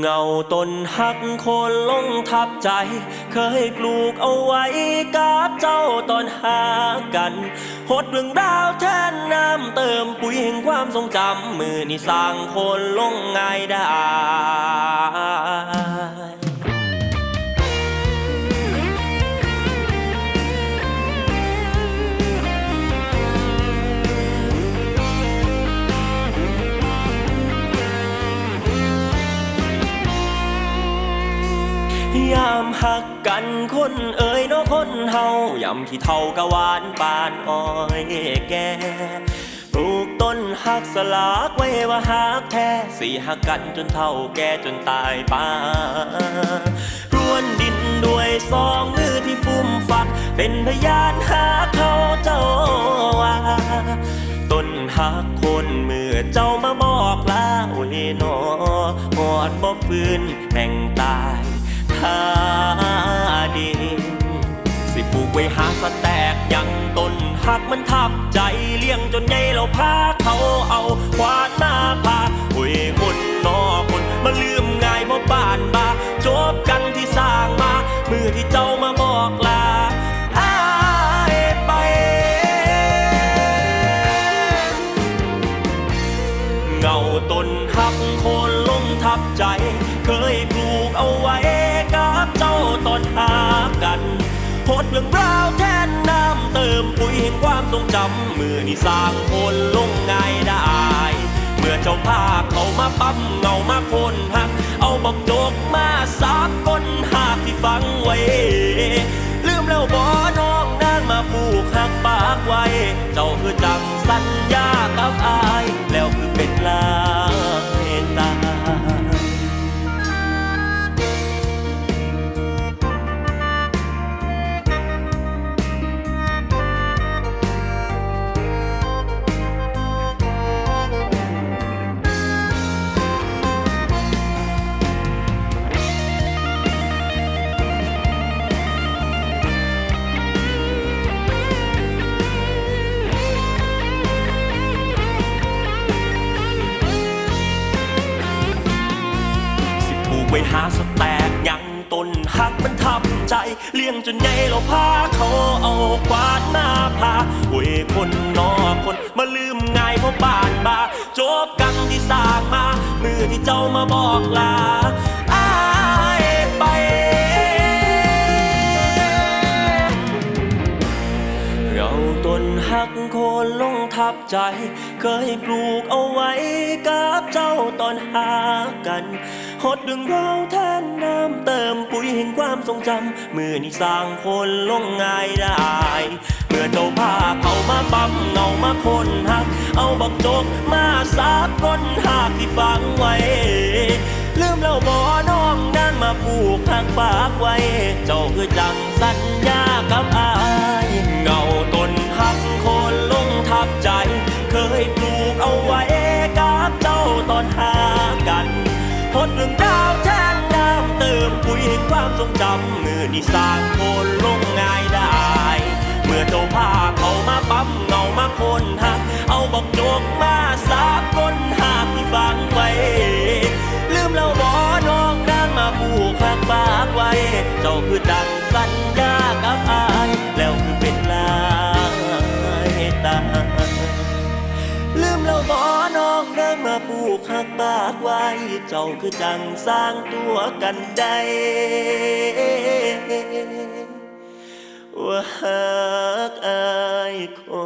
เงาต้นหักโคนลงทับใจ เคยปลูกเอาไว้กับเจ้าตอนหากัน หดเรื่องราวแทนน้ำเติมปุ๋ยแห่งความทรงจำมือนี่สร้างโคนลงง่ายได้ ยามหักกันคนเอ่ยนาะคนเฮายามที่เท่ากะหวานปานอ้อยแก่ปลูกต้นหักสลากไว้ว่าหักแท้สีหักกันจนเท่าแก่จนตายปารวนดินด้วยสองมือที่ฟุ่มฟัก เป็นพยานหาเขาเจ้าว่าต้นหักคนเมื่อเจ้ามาบอกลาโอ้ยนอหอดบ่ฟื้นแห่งตายาดิน สิปลูกไว้หาสแตกยังต้นหักมันทับใจเลี้ยงจนใหญ่เราพาเขาเอาควานหน้าผาอุ้ยคนนอค โหดเรื่องราวแทนน้ำเติมปุ๋ยแห่งความทรงจำมือนี่สร้างคนลงง่ายได้ เมื่อเจ้าพาเขามาปั๊มเงามาคนหัก เอาบอกโจกมาสาบก้นหักที่ฝังไว้ ลืมแล้วบ่น้องนางมาผูกหักปากไว้ เจ้าคือจังสัญญากับอา หาสแตกยังต้นหักมันทับใจ เลี้ยงจนใหญ่เราพาเขาเอาควานมาพาโอ้ยคนนอคนมาลืมง่ายเพราะบ้านบาจบกันที่สร้างมา มือที่เจ้ามาบอกลาไปเราต้นหักโคนลงทับใจ เคยปลูกเอาไว้กับเจ้า ตอนหากันหดดึงเราแทนน้ำเติมปุ๋ยแห่งความทรงจำมือนี่สร้างคนลงง่ายได้เมื่อเจ้าพาเขามาปั๊มเงามาคนหัก เอาบักโจกมาสาบก้นหักที่ฝังไว้ ลืมแล้วบ่อน้องนั่งมาผูกหักปากไว้ เจ้าคือจังสัญญากับอา ทรงจำมือนี่สร้างโคนลงง่ายได้ เมื่อเจ้าพาเขามาปั๊มเงามาคนหัก เอาบอกโจกมาสาบก้นหักที่ฟังไว้ หักปากไว้ เจ้าคือจังสร้างตัวกันได้ว่าหากอายคน